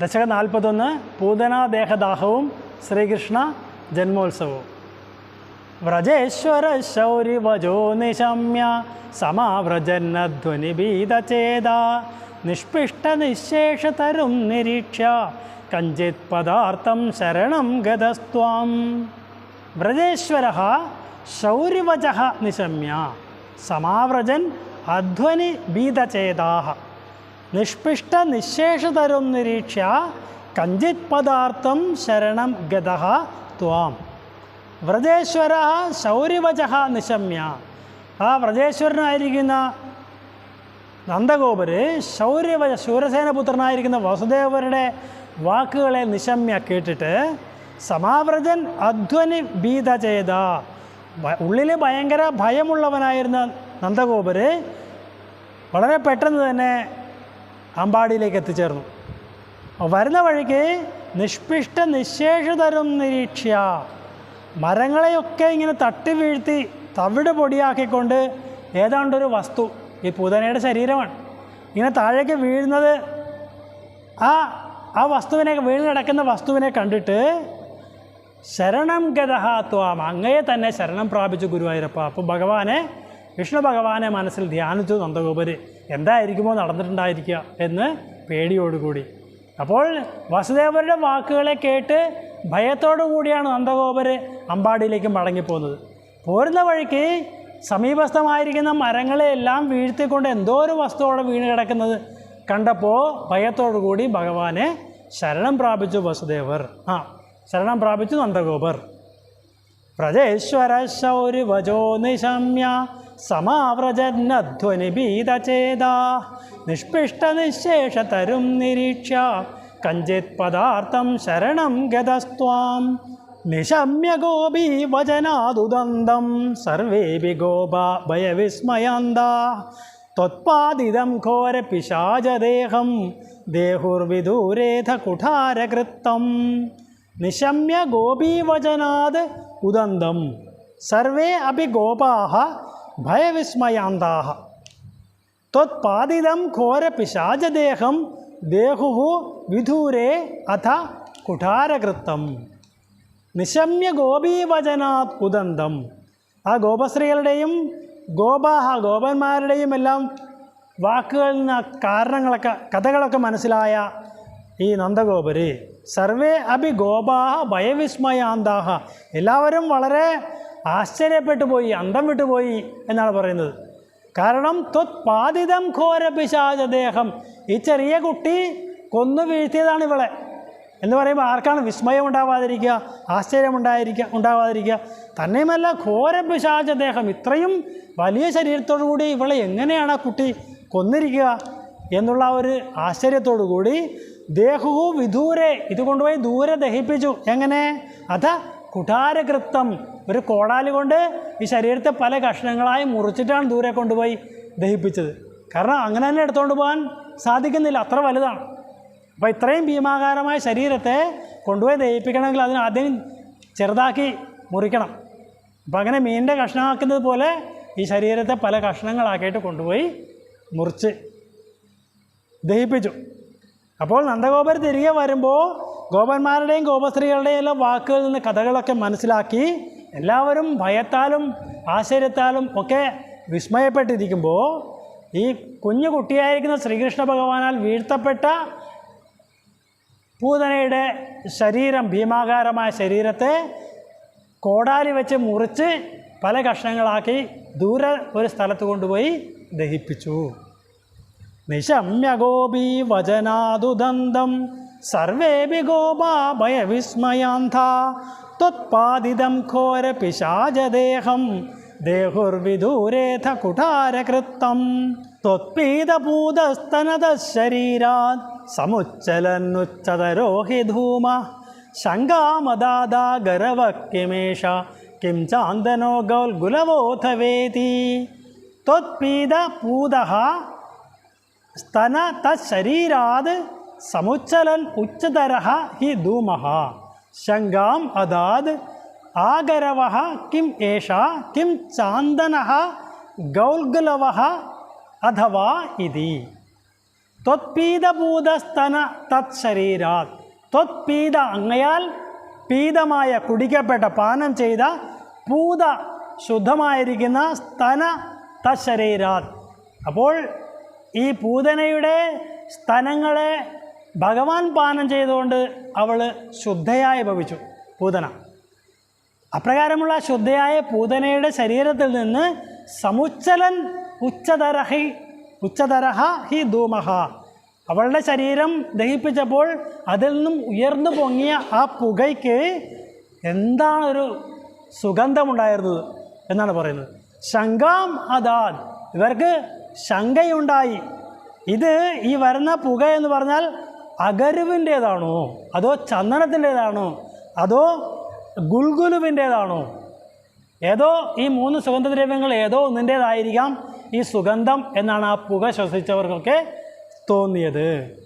ദശക നാൽപ്പത്തൊന്ന് പൂതനാദേഹദാഹവും ശ്രീകൃഷ്ണ ജന്മോത്സവവും. വ്രജേശ്വര ശൗരിവജോ നിശമ്യ സമാവ്രജന്നധ്വനിഭീതചേത നിഷ്പിഷ്ടനിശേഷതരും നിരീക്ഷ കഞ്ചിത് പദാർത്ഥം ശരണം ഗതസ്ത്വാം. വ്രജേശ്വര ശൗരിവച നിശമ്യ സമാവ്രജൻ അധ്വനി ഭീതചേതാ നിഷ്പിഷ്ടനിശേഷതരും നിരീക്ഷ കഞ്ചിത് പദാർത്ഥം ശരണം ഗത ത്വാം. വ്രജേശ്വര ശൗരിവച നിശമ്യ. ആ വ്രജേശ്വരനായിരിക്കുന്ന നന്ദഗോപര് ശൗര്യവച ശൂരസേനപുത്രനായിരിക്കുന്ന വസുദേവരുടെ വാക്കുകളെ നിശമ്യ കേട്ടിട്ട് സമാവ്രജൻ അധ്വനി ഭീത ചെയ്ത ഉള്ളിൽ ഭയങ്കര ഭയമുള്ളവനായിരുന്ന നന്ദഗോപര് വളരെ പെട്ടെന്ന് തന്നെ അമ്പാടിയിലേക്ക് എത്തിച്ചേർന്നു. വരുന്ന വഴിക്ക് നിഷ്പിഷ്ട നിശേഷതരും നിരീക്ഷ്യ. മരങ്ങളെയൊക്കെ ഇങ്ങനെ തട്ടി വീഴ്ത്തി തവിട് പൊടിയാക്കിക്കൊണ്ട് ഏതാണ്ടൊരു വസ്തു ഈ പൂതനയുടെ ശരീരമാണ്. ഇങ്ങനെ താഴേക്ക് വീഴുന്നത് ആ ആ വസ്തുവിനെ വീണ് കിടക്കുന്ന വസ്തുവിനെ കണ്ടിട്ട് ശരണം ഗതഹാത്വാം അങ്ങയെ തന്നെ ശരണം പ്രാപിച്ചു ഗുരുവായൂരപ്പ. അപ്പോൾ ഭഗവാനെ വിഷ്ണു ഭഗവാനെ മനസ്സിൽ ധ്യാനിച്ചു നന്ദഗോപര്. എന്തായിരിക്കുമോ നടന്നിട്ടുണ്ടായിരിക്കുക എന്ന് പേടിയോടുകൂടി. അപ്പോൾ വസുദേവരുടെ വാക്കുകളെ കേട്ട് ഭയത്തോടു കൂടിയാണ് നന്ദഗോപര് അമ്പാടിയിലേക്ക് മടങ്ങിപ്പോകുന്നത് പോരുന്ന വഴിക്ക് സമീപസ്ഥമായിരിക്കുന്ന മരങ്ങളെയെല്ലാം വീഴ്ത്തിക്കൊണ്ട് എന്തോ ഒരു വസ്തുവോടെ വീണ് കിടക്കുന്നത് കണ്ടപ്പോൾ ഭയത്തോടു കൂടി ഭഗവാനെ ശരണം പ്രാപിച്ചു വസുദേവർ. ആ ശരണം പ്രാപിച്ചു നന്ദഗോപർ പ്രജേശ്വര ശൗരി വജോ നിശമ്യ സമാവ്രജന്നധ്വനിഭീതചേത നിഷ്പിഷ്ടനിശേഷതരും നിരീക്ഷ്യ കഞ്ചിത് പദാർത്ഥം ശരണം ഗതസ്ത്വാം. നിശമ്യ ഗോപീ വചനാദുദന്തം സർവേപി ഗോപ ഭയവിസ്മയാന്ത. ത്വത്പാദിതം ഘോരപിശാചദേഹം ദേഹുർവിദൂരേധ കുഠാരകൃത്തം നിശമ്യ ഗോപീവചനാത് ഉദന്തം. സർവേ അപി ഗോപാः ഭയവിസ്മയാന്താः ത്വത്പാദിതം ഘോരപിശാചദേഹം ദേഹുഹു വിധൂരേ അഥ കുഠാരകൃത്തം. നിശമ്യ ഗോപീവചനാത് കുദന്തം ആ ഗോപശ്രീകളുടെയും ഗോപാഹ ഗോപന്മാരുടെയും എല്ലാം വാക്കുകളിൽ നിന്ന് കാരണങ്ങളൊക്കെ കഥകളൊക്കെ മനസ്സിലായ ഈ നന്ദഗോപര്. സർവേ അഭി ഗോപാഹ ഭയവിസ്മയാന്താഹ. എല്ലാവരും വളരെ ആശ്ചര്യപ്പെട്ടു പോയി അന്തം വിട്ടുപോയി എന്നാണ് പറയുന്നത്. കാരണം ത്വത്പാതിതം ഘോര പിശാചദേഹം ഈ ചെറിയ കുട്ടി കൊന്നു വീഴ്ത്തിയതാണ് ഇവളെ. എന്ന് പറയുമ്പോൾ ആർക്കാണ് വിസ്മയം ഉണ്ടാവാതിരിക്കുക ആശ്ചര്യം ഉണ്ടായിരിക്കുക ഉണ്ടാവാതിരിക്കുക? തന്നെയുമല്ല ഘോര പിശാചദേഹം ഇത്രയും വലിയ ശരീരത്തോടു കൂടി ഇവളെ എങ്ങനെയാണ് ആ കുട്ടി കൊന്നിരിക്കുക എന്നുള്ള ഒരു ആശ്ചര്യത്തോടു കൂടി ദേഹവും വിദൂരെ ഇത് കൊണ്ടുപോയി ദൂരെ ദഹിപ്പിച്ചു. എങ്ങനെ? അത കുഠാരകൃത്തം ഒരു കോടാലി കൊണ്ട് ഈ ശരീരത്തെ പല കഷ്ണങ്ങളായി മുറിച്ചിട്ടാണ് ദൂരെ കൊണ്ടുപോയി ദഹിപ്പിച്ചത്. കാരണം അങ്ങനെ തന്നെ എടുത്തുകൊണ്ട് പോകാൻ സാധിക്കുന്നില്ല. അത്ര വലുതാണ്. അപ്പോൾ ഇത്രയും ഭീമാകാരമായ ശരീരത്തെ കൊണ്ടുപോയി ദഹിപ്പിക്കണമെങ്കിൽ അതിന് ആദ്യം ചെറുതാക്കി മുറിക്കണം. അപ്പം അങ്ങനെ മീനിന്റെ കഷ്ണമാക്കുന്നത് പോലെ ഈ ശരീരത്തെ പല കഷ്ണങ്ങളാക്കിയിട്ട് കൊണ്ടുപോയി മുറിച്ച് ദഹിപ്പിച്ചു. അപ്പോൾ നന്ദഗോപർ തിരികെ വരുമ്പോൾ ഗോപന്മാരുടെയും ഗോപസ്ത്രീകളുടെയും എല്ലാം വാക്കുകളിൽ നിന്ന് കഥകളൊക്കെ മനസ്സിലാക്കി എല്ലാവരും ഭയത്താലും ആശ്ചര്യത്താലും ഒക്കെ വിസ്മയപ്പെട്ടിരിക്കുമ്പോൾ ഈ കുഞ്ഞു കുട്ടിയായിരിക്കുന്ന ശ്രീകൃഷ്ണ ഭഗവാനാൽ വീഴ്ത്തപ്പെട്ട പൂതനയുടെ ശരീരം ഭീമാകാരമായ ശരീരത്തെ കോടാലി വെച്ച് മുറിച്ച് പല കഷ്ണങ്ങളാക്കി ദൂരെ ഒരു സ്ഥലത്ത് കൊണ്ടുപോയി ദഹിപ്പിച്ചു. നിശമ്യ ഗോപീ വചനാദുദന്തം സർവേപി ഗോപാഭയ വിസ്മയാന്ത ത്വത്പാദിതം ഘോര പിശാചദേഹം. ദേഹുർവിദൂരേഥ കുഠാരകൃത്തം. ശരീരാത് സമുച്ചലന്നുച്ചതരോ ഹി ധൂമ ശങ്കാമദാദാഗരവ കിമേഷ കിം ചാന്തനോ ഗൗൽഗുലവോഥ വേതി ത്വത്പീതപൂതഃ സ്തന തരീരാത് സമുച്ചലൽ ഉച്ചതര ഹി ധൂമഹ. ശങ്കാം അതാത് ആഗരവ കിം ഏഷ കിം ചാന്ദന ഗൗൽഗുലവ അഥവാ ഇതി. ത്വത്പീതഭൂതസ്തന തത് ശരീരാത്. ത്വത്പീത അങ്ങയാൽ പീതമായ കുടിക്കപ്പെട്ട പാനം ചെയ്ത പൂത ശുദ്ധമായിരിക്കുന്ന സ്തന തശരീരാത് അപ്പോൾ ഈ പൂതനയുടെ സ്തനങ്ങളെ ഭഗവാൻ പാനം ചെയ്തുകൊണ്ട് അവൾ ശുദ്ധയായി ഭവിച്ചു പൂതന. അപ്രകാരമുള്ള ശുദ്ധയായ പൂതനയുടെ ശരീരത്തിൽ നിന്ന് സമുച്ചലൻ ഉച്ചതരഹി ഉച്ചതരഹ ഹി ധൂമഹ. അവളുടെ ശരീരം ദഹിപ്പിച്ചപ്പോൾ അതിൽ നിന്നും ഉയർന്നു പൊങ്ങിയ ആ പുകയ്ക്ക് എന്താണൊരു സുഗന്ധമുണ്ടായിരുന്നത് എന്നാണ് പറയുന്നത്. ശങ്കാം അദാദ് ഇവർക്ക് ശങ്കയുണ്ടായി. ഇത് ഈ വരുന്ന പുക എന്ന് പറഞ്ഞാൽ അഗരുവിന്റേതാണോ? അതോ ചന്ദനത്തിന്റേതാണോ? അതോ ഗുൽഗുലുവിന്റേതാണോ? ഏതോ ഈ മൂന്ന് സുഗന്ധദ്രവ്യങ്ങൾ ഏതോ ഒന്നിന്റേതായിരിക്കാം ഈ സുഗന്ധം എന്നാണ് ആ പുക ശ്വസിച്ചവർക്കൊക്കെ തോന്നിയത്.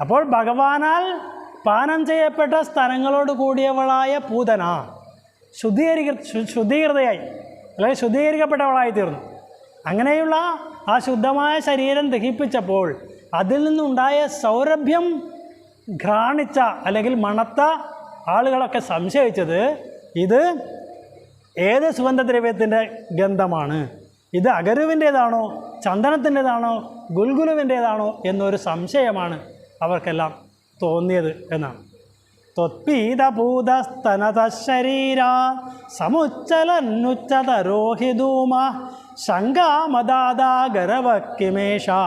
അപ്പോൾ ഭഗവാനാൽ പാനം ചെയ്യപ്പെട്ട സ്ഥലങ്ങളോട് കൂടിയവളായ പൂതന. ശുദ്ധീകരിക്ക ശുദ്ധീകൃതയായി. അല്ലെങ്കിൽ ശുദ്ധീകരിക്കപ്പെട്ടവളായി തീർന്നു അങ്ങനെയുള്ള ആ ശുദ്ധമായ ശരീരം ദഹിപ്പിച്ചപ്പോൾ അതിൽ നിന്നുണ്ടായ സൗരഭ്യം ഘ്രാണിച്ച അല്ലെങ്കിൽ മണത്ത ആളുകളൊക്കെ സംശയിച്ചത് ഇത് ഏത് സുഗന്ധദ്രവ്യത്തിന്റെ ഗന്ധമാണ്? ഇത് അഗരുവിന്റേതാണോ? ചന്ദനത്തിന്റെതാണോ? ഗുൽഗുലുവിന്റേതാണോ? എന്നൊരു സംശയമാണ് അവർക്കെല്ലാം തോന്നിയത് എന്നാണ്. ത്വത്പീതഭൂതസ്തനത ശരീര സമുച്ചലന്നുച്ചതരോഹിധൂമ सङ्गा मदागरव किमेषा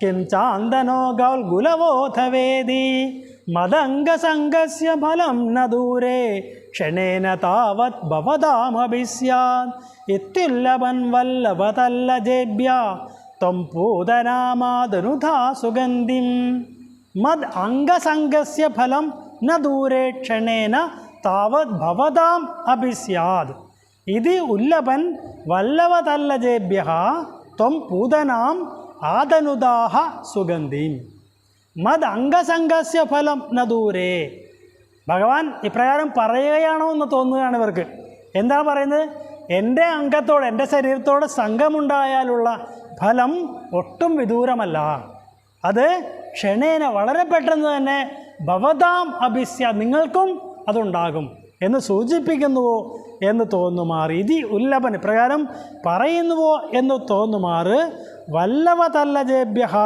किं चान्दनो गौल्गुलवोऽथ वेदि मदङ्गसङ्गस्य फलं न दूरे क्षणेन तावत् भवदामभि स्यात् इत्युल्लभन्वल्लभतल्लजेभ्या त्वं पूदनामादनुधा सुगन्धिं मद् अङ्गसङ्गस्य फलं न दूरे क्षणेन तावद् भवदाम् अपि स्यात् ഇത് ഉല്ലഭൻ വല്ലവതല്ലജേഭ്യ ത്വം പൂതനാം ആദനുദാഹ സുഗന്ധിം. മത് അംഗസംഗസ്യ ഫലം ന ദൂരേ. ഭഗവാൻ ഇപ്രകാരം പറയുകയാണോ എന്ന് തോന്നുകയാണ് ഇവർക്ക്. എന്താണ് പറയുന്നത്? എന്റെ അംഗത്തോട് എന്റെ ശരീരത്തോട് സംഘമുണ്ടായാലുള്ള ഫലം ഒട്ടും വിദൂരമല്ല. അത് ക്ഷണേന വളരെ പെട്ടെന്ന് തന്നെ ഭവതാം അഭിസ്യ നിങ്ങൾക്കും അതുണ്ടാകും. എന്ന് സൂചിപ്പിക്കുന്നുവോ എന്ന് തോന്നുമാർ. ഇതി ഉല്ലപന പ്രകാരം പറയുന്നുവോ എന്ന് തോന്നുമാർ. വല്ലവ തല്ല ജേബ്യഹ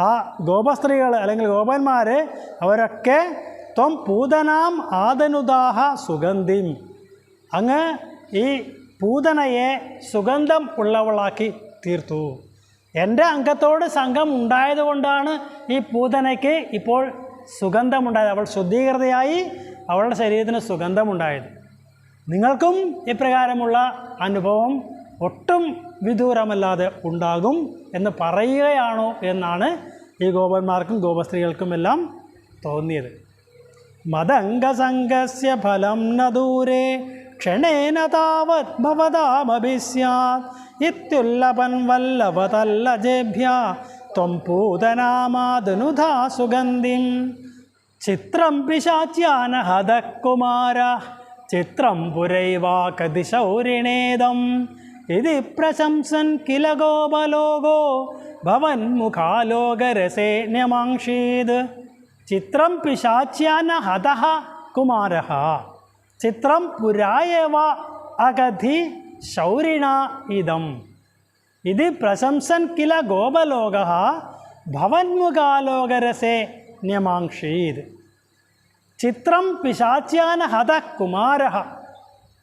ആ ഗോപസ്ത്രീകൾ അല്ലെങ്കിൽ ഗോപന്മാർ അവരൊക്കെ ത്വം പൂതനാം ആദനുദാഹ സുഗന്ധിം. അങ്ങ് ഈ പൂതനയെ സുഗന്ധം ഉള്ളവളാക്കി തീർത്തു. എന്റെ അംഗത്തോട് സംഘം ഉണ്ടായതുകൊണ്ടാണ് ഈ പൂതനയ്ക്ക് ഇപ്പോൾ സുഗന്ധമുണ്ടായത്. അവൾ ശുദ്ധീകൃതയായി അവളുടെ ശരീരത്തിന് സുഗന്ധമുണ്ടായത്. നിങ്ങൾക്കും ഇപ്രകാരമുള്ള അനുഭവം ഒട്ടും വിദൂരമല്ലാതെ ഉണ്ടാകും എന്ന് പറയുകയാണോ എന്നാണ് ഈ ഗോപന്മാർക്കും ഗോപസ്ത്രീകൾക്കുമെല്ലാം തോന്നിയത്. മതംഗസംഗസ്യ ഫലം ന ദൂരെ ക്ഷണേന താവത് ഭവതാമഭിസ്യാത്. ഇത്യുല്ലഭൻ വല്ലവതല്ലജേഭ്യ ത്വം പൂതനാമാതനുധാ സുഗന്ധിം ചിത്രം പിശാച്യാനഹത കുമാര ചിത്രം പുരൈവാകതി ശൗരിണേദം ഇതി പ്രശംസൻ കില ഗോപലോകോ ഭവൻ മുഖാലോകരസേ ന്യമാംഷീത് ചിത്രം പിശാച്യാന ഹത കുമാര ചിത്രം പുരായവ അഗധി ശൗരിണ ഇതം. ഇത് പ്രശംസൻ കില ഗോപലോക ഭവന്മുഖാലോകരസേ ന്യമാംഷീത് ചിത്രം പിശാച്യാന ഹത കുമാരഹ.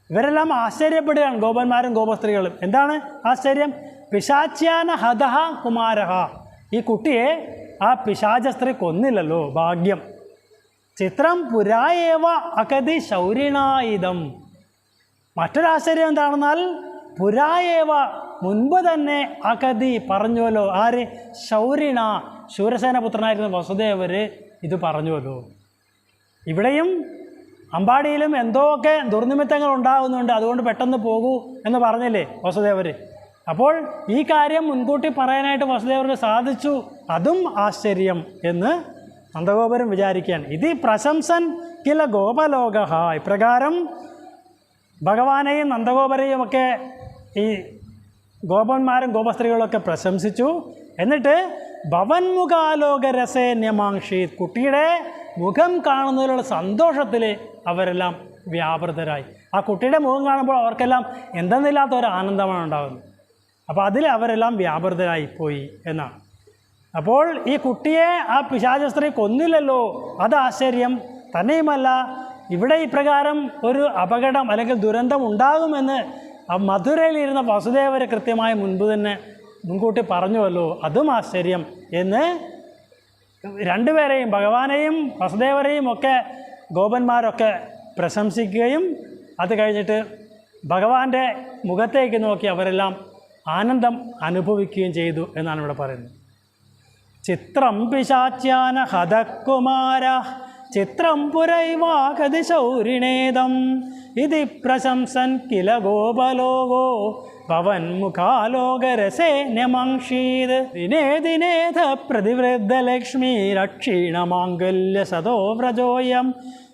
ഇവരെല്ലാം ആശ്ചര്യപ്പെടുകയാണ് ഗോപന്മാരും ഗോപസ്ത്രീകളും. എന്താണ് ആശ്ചര്യം? പിശാച്യാന ഹതഹ കുമാരഹ. ഈ കുട്ടിയെ ആ പിശാച സ്ത്രീ കൊന്നില്ലല്ലോ ഭാഗ്യം. ചിത്രം പുരായേവ അകതി ശൗരിണായുധം. മറ്റൊരാശ്ചര്യം എന്താണെന്നാൽ പുരായേവ മുൻപ് തന്നെ അകതി പറഞ്ഞുവല്ലോ. ആര്? ശൗരിണ. ശൂരസേനപുത്രനായിരുന്ന വസുദേവർ ഇത് പറഞ്ഞുവല്ലോ. ഇവിടെയും അമ്പാടിയിലും എന്തോക്കെ ദുർനിമിത്തങ്ങൾ ഉണ്ടാകുന്നുണ്ട്. അതുകൊണ്ട് പെട്ടെന്ന് പോകൂ എന്ന് പറഞ്ഞില്ലേ വസുദേവർ അപ്പോൾ ഈ കാര്യം മുൻകൂട്ടി പറയാനായിട്ട് വസുദേവർക്ക് സാധിച്ചു. അതും ആശ്ചര്യം എന്ന് നന്ദഗോപുരം വിചാരിക്കുകയാണ്. ഇത് പ്രശംസൻ കില ഗോപലോക ഇപ്രകാരം ഭഗവാനെയും നന്ദഗോപരെയും ഒക്കെ ഈ ഗോപന്മാരും ഗോപസ്ത്രീകളൊക്കെ പ്രശംസിച്ചു. എന്നിട്ട് ഭവൻമുഖാലോക രസേന്യമാംഷി കുട്ടിയുടെ മുഖം കാണുന്നതിലുള്ള സന്തോഷത്തിൽ അവരെല്ലാം വ്യാപൃതരായി. ആ കുട്ടിയുടെ മുഖം കാണുമ്പോൾ അവർക്കെല്ലാം എന്തെന്നില്ലാത്ത ഒരു ആനന്ദമാണ് ഉണ്ടാകുന്നത് അപ്പോൾ അതിൽ അവരെല്ലാം വ്യാപൃതരായി പോയി എന്നാണ്. അപ്പോൾ ഈ കുട്ടിയെ ആ പിശാച സ്ത്രീ കൊന്നില്ലല്ലോ അത് ആശ്ചര്യം. തന്നെയുമല്ല ഇവിടെ ഇപ്രകാരം ഒരു അപകടം അല്ലെങ്കിൽ ദുരന്തം ഉണ്ടാകുമെന്ന് ആ മധുരയിലിരുന്ന വസുദേവരെ കൃത്യമായി മുൻപ് തന്നെ മുൻകൂട്ടി പറഞ്ഞുവല്ലോ അതും ആശ്ചര്യം എന്ന് രണ്ടുപേരെയും ഭഗവാനെയും വസുദേവരെയും ഒക്കെ ഗോപന്മാരൊക്കെ പ്രശംസിക്കുകയും അത് കഴിഞ്ഞിട്ട് ഭഗവാന്റെ മുഖത്തേക്ക് നോക്കി അവരെല്ലാം ആനന്ദം അനുഭവിക്കുകയും ചെയ്തു എന്നാണ് ഇവിടെ പറയുന്നത്. ചിത്രം പിശാച്യാന ഹതകുമാര ചിത്രം പുരൈവാകതി ശൗരിണേദം ഇതി പ്രശംസൻ കില ഗോപലോകോ ഭവൻ മുഖാലോകരസേ ന്യമംഷീത് ദിനേ ദിനേധ പ്രതിവൃദ്ധലക്ഷ്മീ രക്ഷീണമാംഗല്യ സതോ വ്രജോയം.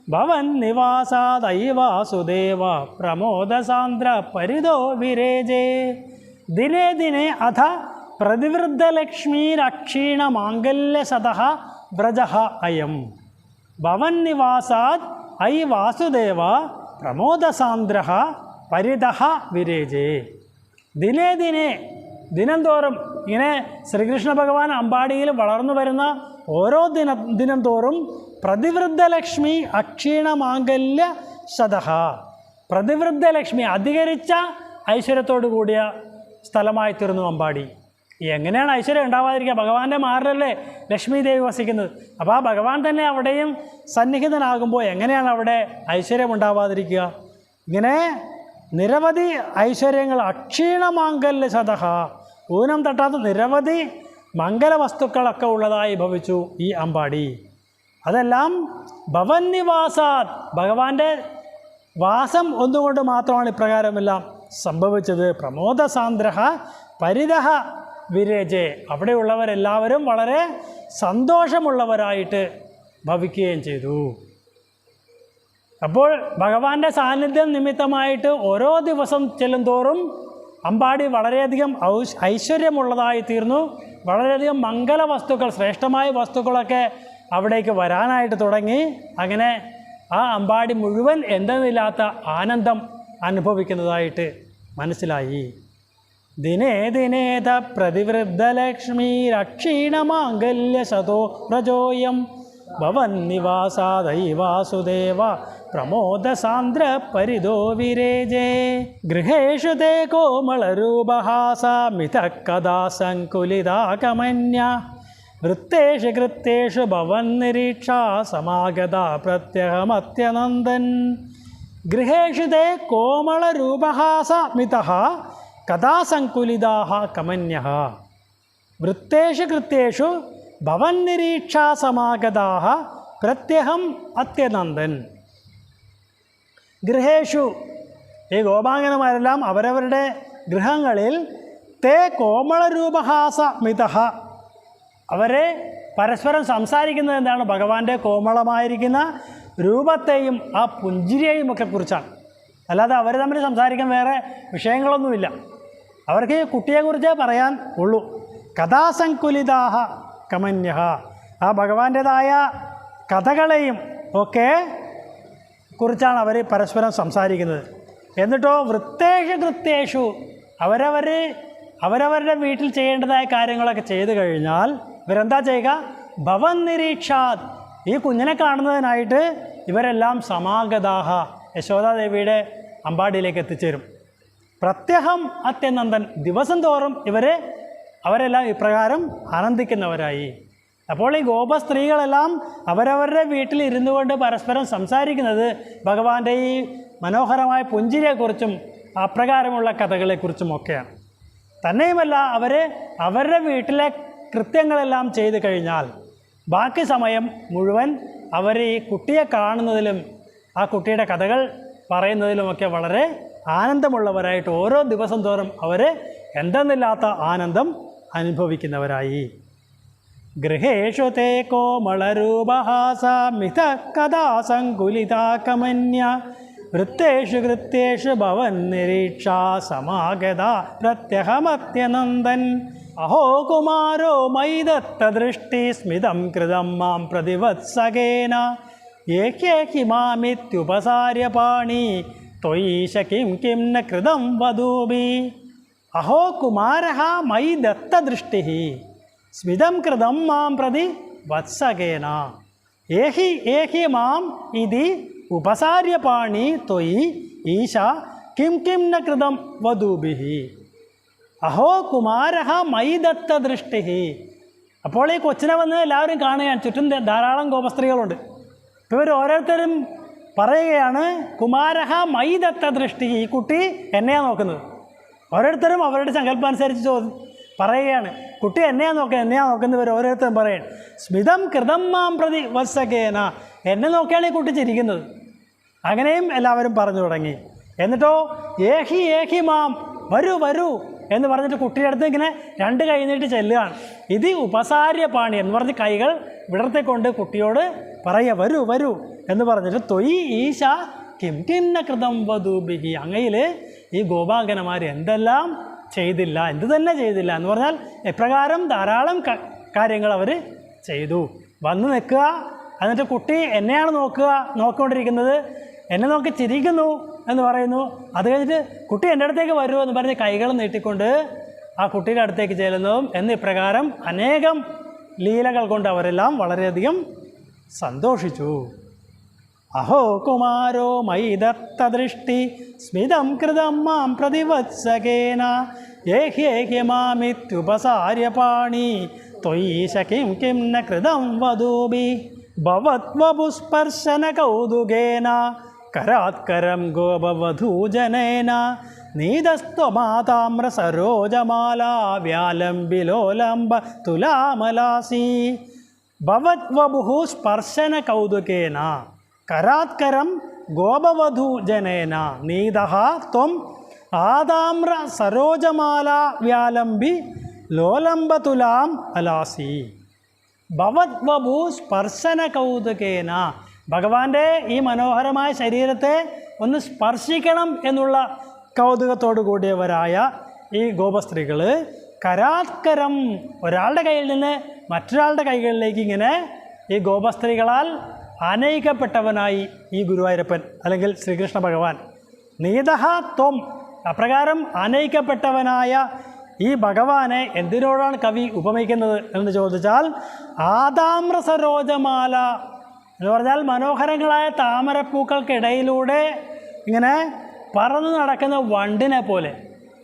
ഭവൻ നിവാസാദൈ വാസുദേവ പ്രമോദസാന്ദ്ര പരിതോ വിരേജേ. ദിനേ ദിനേ അഥ പ്രതിവൃദ്ധലക്ഷ്മീരക്ഷീണമാംഗല്യശത വ്രജ അയം. ഭവന്നിവാസാത് ഐ വാസുദേവ പ്രമോദസാന്ദ്ര പരിത വിരേജേ. ദിനേ ദിനേ ദിനം തോറും ഇങ്ങനെ ശ്രീകൃഷ്ണ ഭഗവാൻ അമ്പാടിയിൽ വളർന്നു വരുന്ന ഓരോ ദിന ദിനം തോറും പ്രതിവൃദ്ധലക്ഷ്മി അക്ഷീണമാംഗല്യ ശതഹ. പ്രതിവൃദ്ധലക്ഷ്മി അധികരിച്ച ഐശ്വര്യത്തോടു കൂടിയ സ്ഥലമായി തീർന്നു അമ്പാടി. എങ്ങനെയാണ് ഐശ്വര്യം ഉണ്ടാവാതിരിക്കുക? ഭഗവാന്റെ മാറിലല്ലേ ലക്ഷ്മി ദേവി വസിക്കുന്നത്. അപ്പോൾ ആ ഭഗവാൻ തന്നെ അവിടെയും സന്നിഹിതനാകുമ്പോൾ എങ്ങനെയാണ് അവിടെ ഐശ്വര്യം ഉണ്ടാവാതിരിക്കുക? ഇങ്ങനെ നിരവധി ഐശ്വര്യങ്ങൾ അക്ഷീണമാങ്കല്യ ശതഹ ഊനം തട്ടാത്ത നിരവധി മംഗല വസ്തുക്കളൊക്കെ ഉള്ളതായി ഭവിച്ചു ഈ അമ്പാടി. അതെല്ലാം ഭവൻ നിവാസാത് ഭഗവാന്റെ വാസം ഒന്നുകൊണ്ട് മാത്രമാണ് ഇപ്രകാരമെല്ലാം സംഭവിച്ചത്. പ്രമോദസാന്ദ്ര പരിതഹ വിരേജെ. അവിടെയുള്ളവരെല്ലാവരും വളരെ സന്തോഷമുള്ളവരായിട്ട് ഭവിക്കുകയും ചെയ്തു. അപ്പോൾ ഭഗവാന്റെ സാന്നിധ്യം നിമിത്തമായിട്ട് ഓരോ ദിവസം ചെല്ലും തോറും അമ്പാടി വളരെയധികം ഐശ്വര്യമുള്ളതായി തീർന്നു. വളരെയധികം മംഗല വസ്തുക്കൾ ശ്രേഷ്ഠമായ വസ്തുക്കളൊക്കെ അവിടേക്ക് വരാനായിട്ട് തുടങ്ങി. അങ്ങനെ ആ അമ്പാടി മുഴുവൻ എന്തെന്നില്ലാത്ത ആനന്ദം അനുഭവിക്കുന്നതായിട്ട് മനസ്സിലായി. ദിനേ ദിനേത പ്രതിവൃദ്ധലക്ഷ്മി രക്ഷീണമാംഗല്യ ശതോ പ്രജോയം ഭവൻ നിവാസാദൈ പ്രമോദസാന്ദ്ര പരിതോ വിരേജേ ഗൃഹേഷു തേ കോമളരൂപഹാസാമിത കഥാ സങ്കുലിതാകമന്യ വൃത്തേഷു കൃത്തേഷു ഭവൻ നിരീക്ഷാ സമാഗത പ്രത്യഹമത്യനന്ദൻ. ഗൃഹേഷു തേ കോമളരൂപഹാസമിത കഥാസങ്കുലിതാ കമന്യ വൃത്തേഷു കൃത്യേഷു ഭവന്നിരീക്ഷാ സമാഗതാ പ്രത്യഹം അത്യനന്ദൻ. ഗൃഹേഷു. ഈ ഗോപാംഗനമാരെല്ലാം അവരവരുടെ ഗൃഹങ്ങളിൽ തേ കോമളരൂപഹാസ മിത അവരെ പരസ്പരം സംസാരിക്കുന്നത് എന്താണ്? ഭഗവാന്റെ കോമളമായിരിക്കുന്ന രൂപത്തെയും ആ പുഞ്ചിരിയെയും ഒക്കെ കുറിച്ചാണ്. അല്ലാതെ അവർ തമ്മിൽ സംസാരിക്കാൻ വേറെ വിഷയങ്ങളൊന്നുമില്ല. അവർക്ക് ഈ കുട്ടിയെക്കുറിച്ചേ പറയാൻ ഉള്ളൂ. കഥാസങ്കുലിതാഹ കമന്യഹ. ആ ഭഗവാന്റേതായ കഥകളെയും ഒക്കെ കുറിച്ചാണ് അവർ പരസ്പരം സംസാരിക്കുന്നത്. എന്നിട്ടോ വൃത്തേഷു കൃത്യേഷു അവരവർ അവരവരുടെ വീട്ടിൽ ചെയ്യേണ്ടതായ കാര്യങ്ങളൊക്കെ ചെയ്തു കഴിഞ്ഞാൽ ഇവരെന്താ ചെയ്യുക? ഭവൻ നിരീക്ഷാത്. ഈ കുഞ്ഞിനെ കാണുന്നതിനായിട്ട് ഇവരെല്ലാം സമാഗതാഹ യശോദാദേവിയുടെ അമ്പാടിയിലേക്ക് എത്തിച്ചേരും. പ്രത്യഹം അത്യനന്ദൻ. ദിവസം തോറും ഇവർ അവരെല്ലാം ഇപ്രകാരം ആനന്ദിക്കുന്നവരായി. അപ്പോൾ ഈ ഗോപ സ്ത്രീകളെല്ലാം അവരവരുടെ വീട്ടിൽ ഇരുന്നു കൊണ്ട് പരസ്പരം സംസാരിക്കുന്നത് ഭഗവാന്റെ ഈ മനോഹരമായ പുഞ്ചിരിയെക്കുറിച്ചും അപ്രകാരമുള്ള കഥകളെക്കുറിച്ചും ഒക്കെയാണ്. തന്നെയുമല്ല അവർ അവരുടെ വീട്ടിലെ കൃത്യങ്ങളെല്ലാം ചെയ്തു കഴിഞ്ഞാൽ ബാക്കി സമയം മുഴുവൻ അവർ ഈ കുട്ടിയെ കാണുന്നതിലും ആ കുട്ടിയുടെ കഥകൾ പറയുന്നതിലുമൊക്കെ വളരെ ആനന്ദമുള്ളവരായിട്ട് ഓരോ ദിവസം തോറും അവർ എന്തെന്നില്ലാത്ത ആനന്ദം അനുഭവിക്കുന്നവരായി. ഗൃഹേഷു തേ കോമളരൂപഹാസമിത കഥാ സങ്കുലിതാകമന്യ വൃത്തേഷു കൃത്യേഷു ഭവൻ നിരീക്ഷാ സമാഗത പ്രത്യഹമത്യനന്ദൻ അഹോ കുമാരോ മൈദത്ത ദൃഷ്ടി സ്മിതം കൃതം മാം പ്രതിവത്സകേന. ഏക്കേഹി മാമിത്യുപസാര്യ പാണി ത്വയീശ കിം കിം ന കൃതം വധൂമി അഹോ കുമാര മയി ദത്തദൃഷ്ടി സ്മിതം കൃതം മാം പ്രതി വത്സകേന. ഏഹി ഏഹി മാം ഇതി ഉപസാര്യപാണി ത്വയി ഈശ കിം കിം ന കൃതം വധൂഭി അഹോ കുമാര മൈ ദത്ത ദൃഷ്ടി അപ്പോൾ ഈ കൊച്ചിനെ വന്ന് എല്ലാവരും കാണുകയാണ്. ചുറ്റും ധാരാളം ഗോപസ്ത്രീകളുണ്ട്. ഇവർ ഓരോരുത്തരും പറയുകയാണ് കുമാരഹ മൈ ദത്ത ദൃഷ്ടി ഈ കുട്ടി എന്നെയാണ് നോക്കുന്നത്. ഓരോരുത്തരും അവരുടെ സങ്കല്പം അനുസരിച്ച് ചോദ്യം പറയുകയാണ്. കുട്ടി എന്നെയാ നോക്കുക എന്നെയാ നോക്കുന്നവർ ഓരോരുത്തരും പറയണം സ്മിതം കൃതം മാം പ്രതി വത്സകേന. എന്നെ നോക്കിയാണ് ഈ കുട്ടി ചിരിക്കുന്നത്. അങ്ങനെയും എല്ലാവരും പറഞ്ഞു തുടങ്ങി. എന്നിട്ടോ ഏഹി ഏഹി മാം വരൂ വരൂ എന്ന് പറഞ്ഞിട്ട് കുട്ടിയുടെ അടുത്ത് ഇങ്ങനെ രണ്ട് കൈ നീട്ടി ചെല്ലുകയാണ്. ഇത് ഉപസാര്യ പാണി എന്ന് പറഞ്ഞ് കൈകൾ വിടർത്തിക്കൊണ്ട് കുട്ടിയോട് പറയുക വരൂ വരൂ എന്ന് പറഞ്ഞിട്ട് തൊയ് ഈശ കിം കിന്ന കൃതം വധൂബിഹി അങ്ങയിൽ ഈ ഗോപാങ്കനമാർ എന്തെല്ലാം ചെയ്തില്ല എന്ത് തന്നെ ചെയ്തില്ല എന്ന് പറഞ്ഞാൽ എപ്രകാരം ധാരാളം കാര്യങ്ങൾ അവർ ചെയ്തു. വന്ന് നിൽക്കുക എന്നിട്ട് കുട്ടി എന്നെയാണ് നോക്കുക നോക്കിക്കൊണ്ടിരിക്കുന്നത്. എന്നെ നോക്കി ചിരിക്കുന്നു എന്ന് പറയുന്നു. അത് കഴിഞ്ഞിട്ട് കുട്ടി എന്റെ അടുത്തേക്ക് വരൂ എന്ന് പറഞ്ഞ് കൈകൾ നീട്ടിക്കൊണ്ട് ആ കുട്ടിയുടെ അടുത്തേക്ക് ചെല്ലുന്നതും എന്ന് ഇപ്രകാരം അനേകം ലീലകൾ കൊണ്ട് അവരെല്ലാം വളരെയധികം സന്തോഷിച്ചു. അഹോ കുമാരോ മയി ദത്തദൃഷ്ടി സ്മിതം കൃതം മാം പ്രതിവത്സകേന. ഏഹ്യേഹ്യ മാമിത്യുപസാര്യപാണി ത്വയീശ കിം കിം ന കൃതം വധൂമി ഭവത്വപുസ്പർശന കൗതുകേന കരാത്കരം ഗോപവധൂജനേന. നീതസ്ത്വമാതാമ്രസരോജമാല വ്യാലംബിലോലംബ തുലാമലാസി. ഭവത്വബുഹു സ്പർശന കൗതുകേന കരാത്കരം ഗോപവധൂജനേന നീതഹ ത്വം ആദാമ്ര സരോജമാല വ്യാലംബി ലോലംബതുലാം അലാസി. ഭവത്വഭൂ സ്പർശന കൗതുകേന. ഭഗവാന്റെ ഈ മനോഹരമായ ശരീരത്തെ ഒന്ന് സ്പർശിക്കണം എന്നുള്ള കൗതുകത്തോടു കൂടിയവരായ ഈ ഗോപസ്ത്രീകൾ കരാത്കരം ഒരാളുടെ കയ്യിൽ നിന്ന് മറ്റൊരാളുടെ കൈകളിലേക്ക് ഇങ്ങനെ ഈ ഗോപസ്ത്രീകളാൽ ആനയിക്കപ്പെട്ടവനായി ഈ ഗുരുവായൂരപ്പൻ അല്ലെങ്കിൽ ശ്രീകൃഷ്ണ ഭഗവാൻ. നീതഹ ത്വം. അപ്രകാരം ആനയിക്കപ്പെട്ടവനായ ഈ ഭഗവാനെ എന്തിനോടാണ് കവി ഉപമിക്കുന്നത് എന്ന് ചോദിച്ചാൽ ആദാമ്ര സരോജമാല എന്ന് പറഞ്ഞാൽ മനോഹരങ്ങളായ താമരപ്പൂക്കൾക്കിടയിലൂടെ ഇങ്ങനെ പറന്ന് നടക്കുന്ന വണ്ടിനെ പോലെ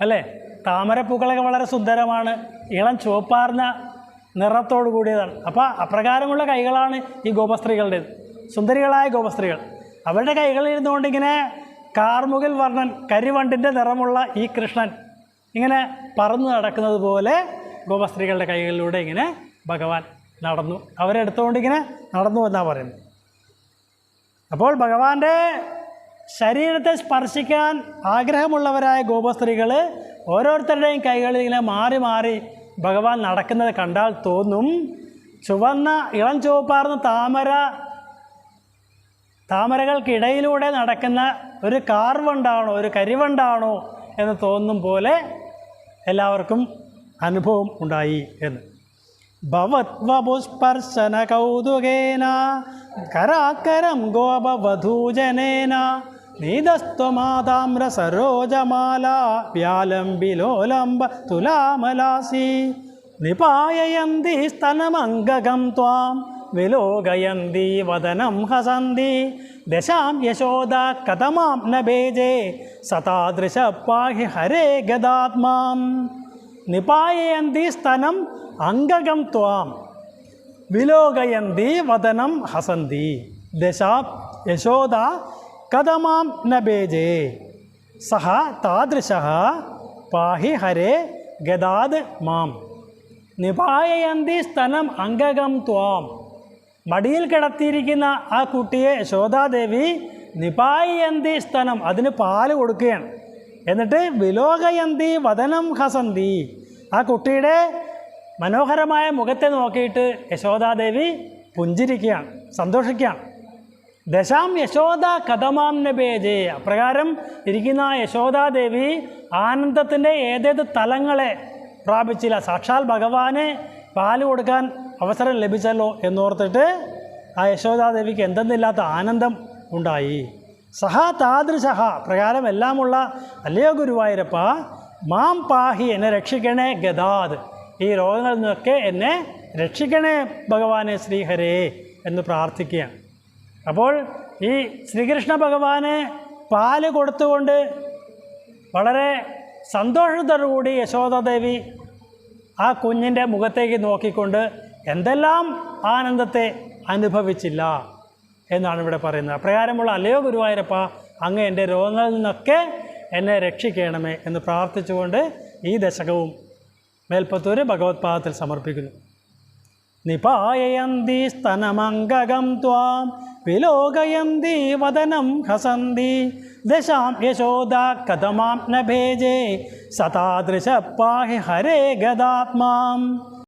അല്ലേ? താമരപ്പൂക്കളൊക്കെ വളരെ സുന്ദരമാണ് ഇളം ചുവപ്പാർന്ന നിറത്തോടു കൂടിയതാണ് അപ്പോൾ അപ്രകാരമുള്ള കൈകളാണ് ഈ ഗോപസ്ത്രീകളുടേത്. സുന്ദരികളായ ഗോപസ്ത്രീകൾ. അവരുടെ കൈകളിൽ ഇരുന്നുകൊണ്ട് ഇങ്ങനെ കാർമുകിൽ വർണൻ കരിവണ്ടിന്റെ നിറമുള്ള ഈ കൃഷ്ണൻ ഇങ്ങനെ പറന്നു നടക്കുന്നത് പോലെ ഗോപസ്ത്രീകളുടെ കൈകളിലൂടെ ഇങ്ങനെ ഭഗവാൻ നടന്നു. അവരെടുത്തുകൊണ്ട് ഇങ്ങനെ നടന്നു എന്നാണ് പറയുന്നത്? അപ്പോൾ ഭഗവാന്റെ ശരീരത്തെ സ്പർശിക്കാൻ ആഗ്രഹമുള്ളവരായ ഗോപസ്ത്രീകൾ ഓരോരുത്തരുടെയും കൈകളിൽ ഇങ്ങനെ മാറി മാറി ഭഗവാൻ നടക്കുന്നത് കണ്ടാൽ തോന്നും. ചുവന്ന ഇളം ചുവപ്പാർന്ന താമര താമരകൾക്കിടയിലൂടെ നടക്കുന്ന ഒരു കാർവണ്ടാണോ ഒരു കരിവണ്ടാണോ എന്ന് തോന്നും പോലെ എല്ലാവർക്കും അനുഭവം ഉണ്ടായി എന്ന്. ഭവത്വപുസ്പർശന കൗതുകേന കരാക്കരം ഗോപവധൂജനേന നീതസ്ത്വമാതാമ്ര സരോജമാല വ്യാലംബിലോലംബ തുലാമലാസി നിപായയന്തി സ്തനമംഗകം ത്വാം വിലോകയന്തി വദനം ഹസന്തി ദശാം യശോദ കഥമാം ന ഭേജേ സതാദൃശ പാഹി ഹരേ ഗദാത്മാം നിപായയന്തി സ്തനം അംഗകം ത്വാം വിലോകയന്തി വദനം ഹസന്തി ദശാ യശോദ കഥമാം ന ഭേജേ സഹ താദൃശ പാഹി ഹരേ ഗദാത് മാം നിപായയന്തി സ്തനം അംഗകം ത്വാം മടിയിൽ കിടത്തിയിരിക്കുന്ന ആ കുട്ടിയെ യശോദാദേവി നിപായന്തി സ്തനം അതിന് പാൽ കൊടുക്കുകയാണ്. എന്നിട്ട് വിലോകയന്തി വദനം ഹസന്തി. ആ കുട്ടിയുടെ മനോഹരമായ മുഖത്തെ നോക്കിയിട്ട് യശോദാദേവി പുഞ്ചിരിക്കുകയാണ് സന്തോഷിക്കുകയാണ്. ദശാം യശോദ കഥമാം നബേജെ അപ്രകാരം ഇരിക്കുന്ന യശോദാദേവി ആനന്ദത്തിന്റെ ഏതേത് തലങ്ങളെ പ്രാപിച്ചില്ല. സാക്ഷാൽ ഭഗവാനെ പാൽ കൊടുക്കാൻ അവസരം ലഭിച്ചല്ലോ എന്നോർത്തിട്ട് ആ യശോദാദേവിക്ക് എന്തെന്നില്ലാത്ത ആനന്ദം ഉണ്ടായി. സഹ താദൃശ പ്രകാരം എല്ലാമുള്ള അല്ലയോ ഗുരുവായൂരപ്പ മാം പാഹി എന്നെ രക്ഷിക്കണേ ഗതാത് ഈ രോഗങ്ങളിൽ നിന്നൊക്കെ എന്നെ രക്ഷിക്കണേ ഭഗവാനെ ശ്രീഹരേ എന്ന് പ്രാർത്ഥിക്കുകയാണ്. അപ്പോൾ ഈ ശ്രീകൃഷ്ണ ഭഗവാനെ പാൽ കൊടുത്തുകൊണ്ട് വളരെ സന്തോഷത്തോടുകൂടി യശോദാദേവി ആ കുഞ്ഞിന്റെ മുഖത്തേക്ക് നോക്കിക്കൊണ്ട് എന്തെല്ലാം ആനന്ദത്തെ അനുഭവിച്ചില്ല എന്നാണ് ഇവിടെ പറയുന്നത്. അപ്രകാരമുള്ള അല്ലയോ ഗുരുവായൂരപ്പ അങ്ങ് എന്റെ രോഗങ്ങളിൽ നിന്നൊക്കെ എന്നെ രക്ഷിക്കണമേ എന്ന് പ്രാർത്ഥിച്ചുകൊണ്ട് ഈ ദശകവും മേൽപ്പത്തൂര് ഭഗവത്പാദത്തിൽ സമർപ്പിക്കുന്നു. നിപായയന്തി സ്തനമംഗകം ത്വാം വിലോകയന്തി വദനം ഹസന്തി ദശാം യശോദ കഥമാം നഭേജേ ഭേജേ സതാദൃശ പാഹി ഹരേ ഗദാത്മാം.